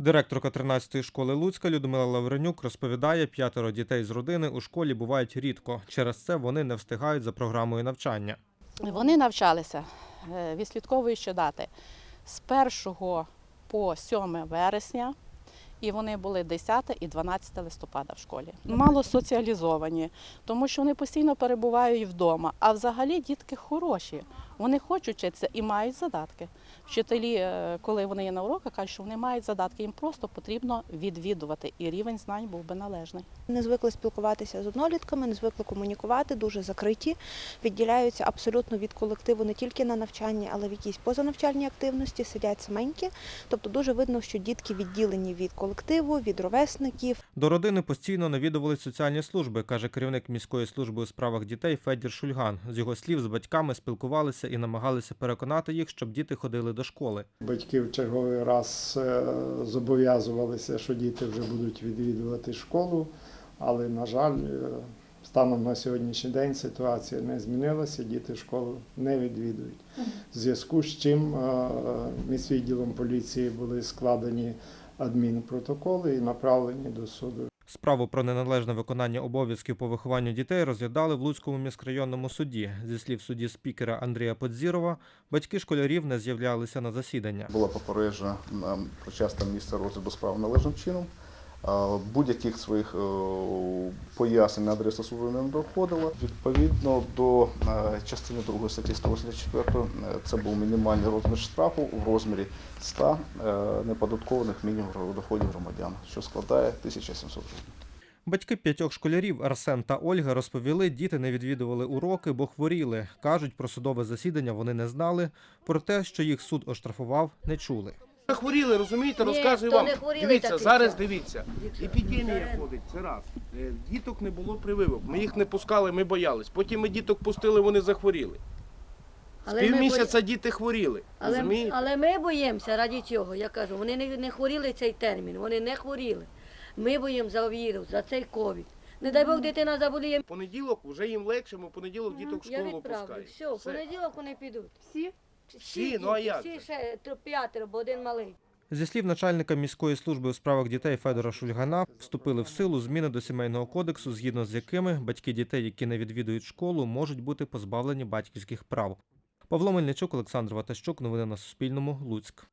Директорка 13-ї школи Луцька Людмила Лавренюк розповідає, п'ятеро дітей з родини у школі бувають рідко. Через це вони не встигають за програмою навчання. Вони навчалися, е, відслідковую щодати, з 1 по 7 вересня, і вони були 10 і 12 листопада в школі. Мало соціалізовані, тому що вони постійно перебувають вдома. А взагалі дітки хороші. Вони хочуть вчитися і мають задатки. Вчителі, е, коли вони є на уроках, кажуть, що вони мають задатки, їм просто потрібно відвідувати, і рівень знань був би належний. Не звикли спілкуватися з однолітками, не звикли комунікувати, дуже закриті, відділяються абсолютно від колективу не тільки на навчанні, але в якійсь позанавчальній активності, сидять саменькі. Тобто дуже видно, що дітки відділені від колективу, від ровесників. До родини постійно навідувались соціальні служби, каже керівник міської служби у справах дітей Федір Шульган. З його слів, з батьками спілкувалися і намагалися переконати їх, щоб діти ходили до школи. Батьки в черговий раз е, зобов'язувалися, що діти вже будуть відвідувати школу, але, на жаль, е, станом на сьогоднішній день ситуація не змінилася, діти школу не відвідують. В зв'язку з чим е, міськвідділом поліції були складені адмінпротоколи і направлені до суду. Справу про неналежне виконання обов'язків по вихованню дітей розглядали в Луцькому міськрайонному суді. Зі слів судді спікера Андрія Подзірова, батьки школярів не з'являлися на засідання. Була попереджена нам про місце розгляду справ належним чином. Будь-яких своїх е, пояснень на адресу суду не доходило. Відповідно до е, частини 2 статті 184 е, це був мінімальний розмір штрафу в розмірі 100 е, неподаткованих мінімумів доходів громадян, що складає 1700 гривень. Батьки п'ятьох школярів Арсен та Ольга розповіли, діти не відвідували уроки, бо хворіли. Кажуть, про судове засідання вони не знали. Про те, що їх суд оштрафував, не чули. Хворіли, розумієте, Ні, розказую то вам. не хворіли Дивіться, таки зараз що. дивіться. Епідемія ходить, це раз. Е, Діток не було прививок. Ми їх не пускали, ми боялись. Потім ми діток пустили, вони захворіли. З Але ми, півмісяця діти хворіли. але, Розумієте? але ми боїмося раді цього. Я кажу, вони не, не хворіли цей термін, вони не хворіли. Ми боїмося за вірус, за цей ковід. Не дай Бог дитина заболіє. В понеділок вже їм легше, ми в понеділок діток в Я школу відправлю. пускаємо. Все, в понеділок вони підуть. Всі? Всі, ну а як Всі ще тро- п'ятеро, бо один малий. Зі слів начальника міської служби у справах дітей Федора Шульгана, вступили в силу зміни до сімейного кодексу, згідно з якими батьки дітей, які не відвідують школу, можуть бути позбавлені батьківських прав. Павло Мельничук, Олександр Ватащук. Новини на Суспільному. Луцьк.